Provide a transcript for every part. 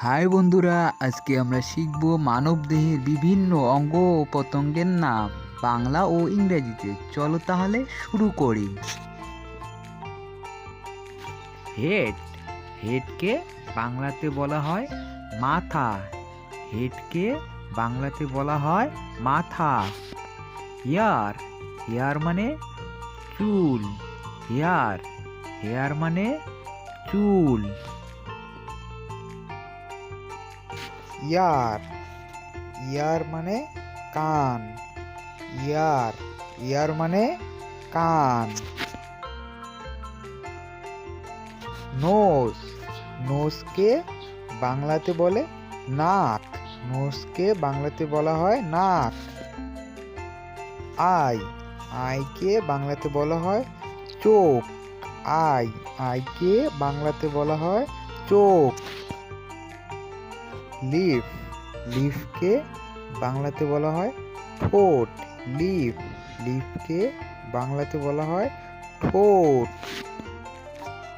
High বন্ধুরা, আজকে আমরা শিখব মানবদেহের বিভিন্ন অঙ্গ ও প্রত্যঙ্গের নাম বাংলা ও ইংরেজিতে। চলো তাহলে শুরু করি। হেড, হেডকে বাংলাতে বলা হয় মাথা। হেডকে বাংলাতে বলা হয় মাথা। হেয়ার হেয়ার মানে চুল। হেয়ার হেয়ার মানে চুল। ইয়ার। ইয়ার মানে কান। ইয়ার। ইয়ার মানে কান। নোজ নোজকে বাংলাতে বলে নাক। নোজকে বাংলাতে বলা হয় নাক। আই। আইকে বাংলাতে বলা হয় চোখ। আই। আইকে বাংলাতে বলা হয় চোখ। লিফ, লিফকে বাংলাতে বলা হয় ঠোঁট, লিফ, লিফকে বাংলাতে বলা হয় ঠোঁট।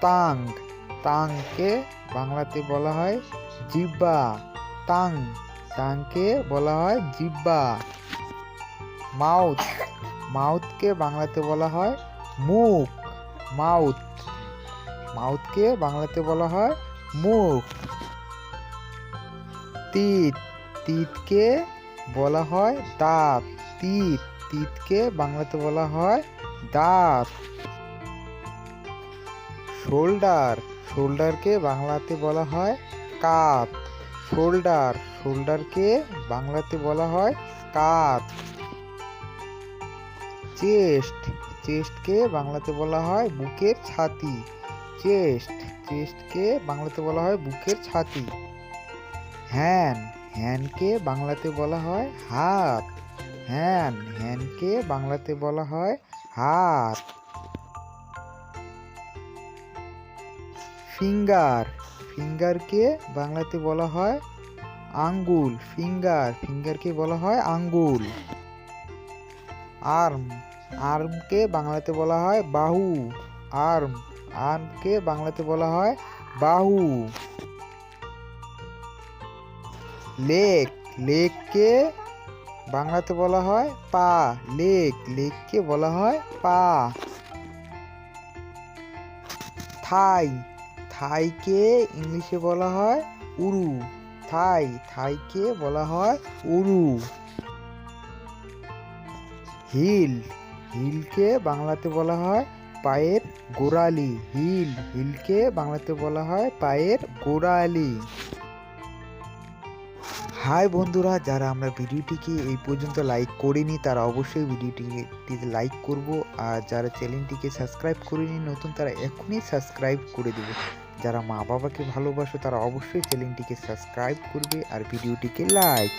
টাং টাংকে বাংলাতে বলা হয় জিব্বা। টাং টাংকে বলা হয় জিব্বা। মাউথ, মাউথকে বাংলাতে বলা হয় মুখ, মাউথ। মাউথকে বাংলাতে বলা হয় মুখ। তিত, তিতকে বলা হয় দাঁত। তিত, তিতকে বাংলাতে বলা হয় দাঁত। শোল্ডার, শোল্ডারকে বাংলাতে বলা হয় কাত। শোল্ডার, শোল্ডারকে বাংলাতে বলা হয় কাত। চেস্ট, চেস্টকে বাংলাতে বলা হয় বুকের ছাতি। চেস্ট, চেস্টকে বাংলাতে বলা হয় বুকের ছাতি। হ্যান, হ্যানকে বাংলাতে বলা হয় হাত। হ্যান, হ্যানকে বাংলাতে বলা হয় হাত। ফিঙ্গার, ফিঙ্গারকে বাংলাতে বলা হয় আঙ্গুল। ফিঙ্গার, ফিঙ্গারকে বলা হয় আঙ্গুল। আর্ম, আর্মকে বাংলাতে বলা হয় বাহু। আর্ম, আর্মকে বাংলাতে বলা হয় বাহু। লেক, লেককে বাংলাতে বলা হয় পা, লেক, লেককে বলা হয় পা। থাই, থাইকে ইংলিশে বলা হয় উরু। থাই, থাইকে বলা হয় উরু। হিল, হিলকে বাংলাতে বলা হয় পায়ের গোড়ালি। হিল, হিলকে বাংলাতে বলা হয় পায়ের গোড়ালি। হাই বন্ধুরা, যারা আমরা ভিডিওটিকে এই পর্যন্ত লাইক করিনি, তারা অবশ্যই ভিডিওটিকে লাইক করব। আর যারা চ্যানেলটিকে সাবস্ক্রাইব করিনি, নতুন, তারা এখনই সাবস্ক্রাইব করে দেবে। যারা মা বাবাকে ভালোবাসো, তারা অবশ্যই চ্যানেলটিকে সাবস্ক্রাইব করবে আর ভিডিওটিকে লাইক